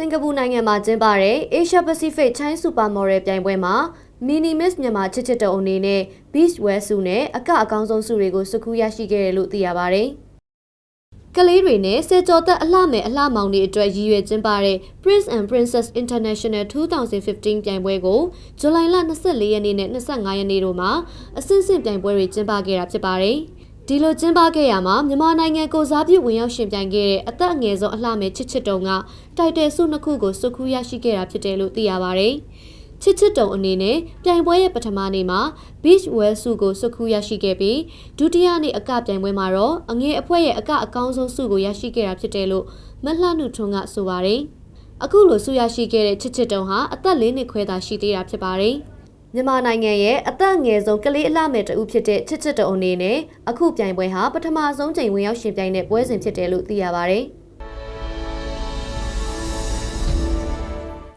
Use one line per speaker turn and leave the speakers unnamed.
စင်ကာပူနိုင်ငံမှာကျင်းပတဲ့ Asia Pacific China Super Model ပြိုင်ပွဲမှာ Mini Miss မြန်မာချစ်ချစ်တုံအနေနဲ့ Beach Wear ဆုနဲ့အကအကောင်းဆုံးဆုတွေကိုစုခုရရှိခဲ့တယ်လို့သိရပါတယ်။ကလေးတွေနဲ့ဆယ်ကျော်သက်အလှမယ်အလှမောင်တွေအတွက်ရည်ရွယ်ကျင်းပတဲ့ Prince and Princess International 2015ပြိုင်ပွဲကိုဇူလိုင်လ24ရက်နေ့နဲ့25ရက်နေ့တို့မှာအဆင့်ဆင့်ပြိုင်ပွဲတွေကျင်းပခဲ့တာဖြစ်ပါတယ်။ ဒီလိုကျင်းပခဲ့ရမှာမြန်မာနိုင်ငံကိုစားပြုဝင်ရောက်ရှင်ပြိုင်ခဲ့တဲ့အသက်အငယ်ဆုံးအလှမယ်ချစ်ချစ်တုံကတိုက်တယ်ဆုနှစ်ခုကိုစုခုရရှိခဲ့တာဖြစ်တယ်လို့သိရပါတယ်။ချစ်ချစ်တုံအနေနဲ့ပြိုင်ပွဲရဲ့ပထမနေ့မှာ Beach Wear ဆုကိုစုခုရရှိခဲ့ပြီးဒုတိယနေ့အကပြိုင်ပွဲမှာတော့အငယ်အဖွဲ့ရဲ့အကအကောင်းဆုံးဆုကိုရရှိခဲ့တာဖြစ်တယ်လို့မလှနုထွန်းကဆိုပါတယ်။အခုလိုဆုရရှိခဲ့တဲ့ချစ်ချစ်တုံဟာအသက်၄နှစ်ခွဲသာရှိသေးတာဖြစ်ပါတယ်။ မြန်မာနိုင်ငံရဲ့အသက်အငယ်ဆုံးကလေးအလှမယ်တဦးဖြစ်တဲ့ချစ်ချစ်တုံအနေနဲ့အခုပြိုင်ပွဲဟာပထမဆုံးချိန်ဝင်ရောက်ရှင်ပြိုင်တဲ့ပွဲစဉ်ဖြစ်တယ်လို့သိရပါတယ်။